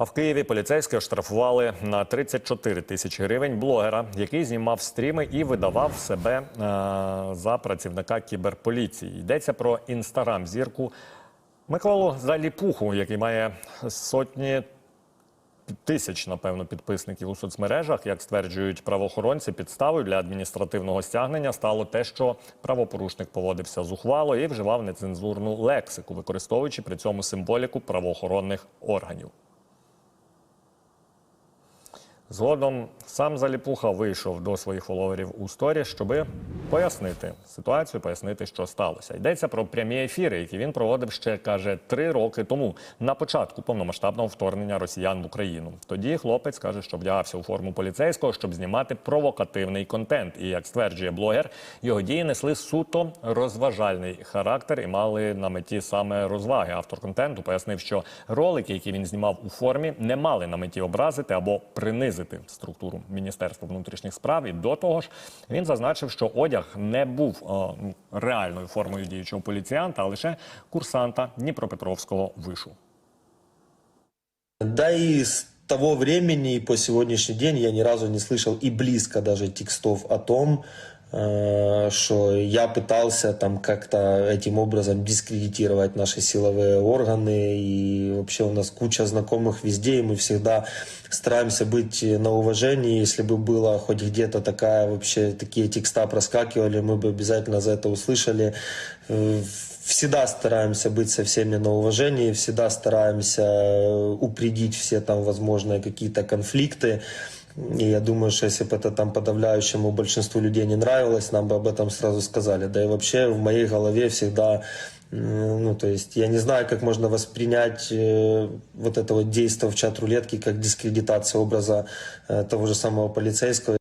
А в Києві поліцейські оштрафували на 34 тисячі гривень блогера, який знімав стріми і видавав себе е, за працівника кіберполіції. Йдеться про інстаграм зірку Миколу Заліпуху, який має сотні тисяч, напевно, підписників у соцмережах. Як стверджують правоохоронці, підставою для адміністративного стягнення стало те, що правопорушник поводився зухвало і вживав нецензурну лексику, використовуючи при цьому символіку правоохоронних органів. Згодом сам Заліпуха вийшов до своїх фоловерів у сторі, щоби пояснити ситуацію, пояснити, що сталося. Йдеться про прямі ефіри, які він проводив ще каже три роки тому на початку повномасштабного вторгнення росіян в Україну. Тоді хлопець каже, що вдягався у форму поліцейського, щоб знімати провокативний контент. І як стверджує блогер, його дії несли суто розважальний характер і мали на меті саме розваги. Автор контенту пояснив, що ролики, які він знімав у формі, не мали на меті образити або принизити структуру Міністерства внутрішніх справ. І до того ж, він зазначив, що одяг не був е, реальною формою діючого поліціянта, а лише курсанта Дніпропетровського вишу. Да і з того времени по сьогоднішній день я ні разу не слышал і близько даже текстов о том, что я пытался там как-то этим образом дискредитировать наши силовые органы. И вообще у нас куча знакомых везде, и мы всегда стараемся быть на уважении. Если бы было хоть где-то такая вообще такие текста проскакивали, мы бы обязательно за это услышали. Э, Всегда стараемся быть со всеми на уважении, всегда стараемся э, упредить все там возможные какие-то конфликты. И я думаю, что если бы это там подавляющему большинству людей не нравилось, нам бы об этом сразу сказали. Да и вообще в моей голове всегда, м, ну то есть я не знаю, как можно воспринять э, вот это вот действие в чат-рулетке как дискредитация образа э, того же самого полицейского.